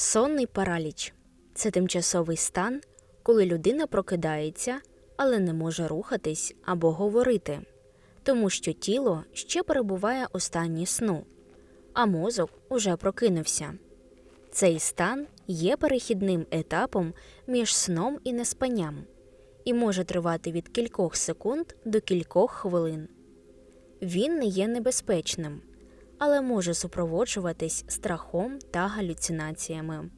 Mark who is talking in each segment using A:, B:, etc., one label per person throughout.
A: Сонний параліч це тимчасовий стан, коли людина прокидається, але не може рухатись або говорити, тому що тіло ще перебуває у стані сну, а мозок уже прокинувся. Цей стан є перехідним етапом між сном і неспанням і може тривати від кількох секунд до кількох хвилин. Він не є небезпечним, але може супроводжуватись страхом та галюцинаціями.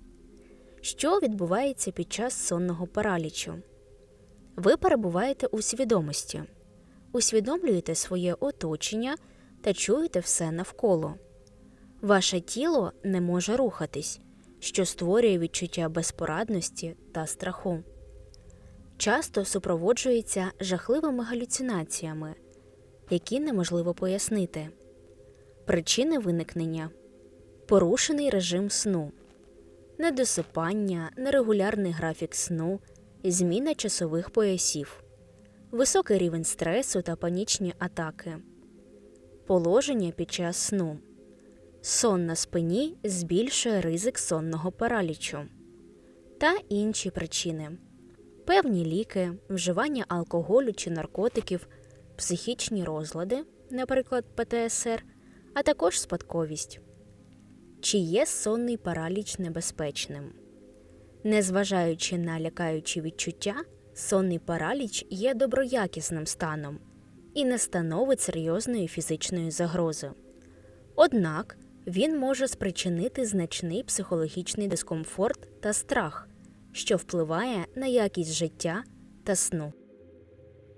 A: Що відбувається під час сонного паралічу? Ви перебуваєте у свідомості, усвідомлюєте своє оточення та чуєте все навколо. Ваше тіло не може рухатись, що створює відчуття безпорадності та страху. Часто супроводжується жахливими галюцинаціями, які неможливо пояснити. Причини виникнення. Порушений режим сну, недосипання, нерегулярний графік сну, зміна часових поясів, високий рівень стресу та панічні атаки, положення під час сну, сон на спині збільшує ризик сонного паралічу. Та інші причини, певні ліки, вживання алкоголю чи наркотиків, психічні розлади, наприклад, ПТСР, а також спадковість. Чи є сонний параліч небезпечним? Незважаючи на лякаючі відчуття, сонний параліч є доброякісним станом і не становить серйозної фізичної загрози. Однак він може спричинити значний психологічний дискомфорт та страх, що впливає на якість життя та сну.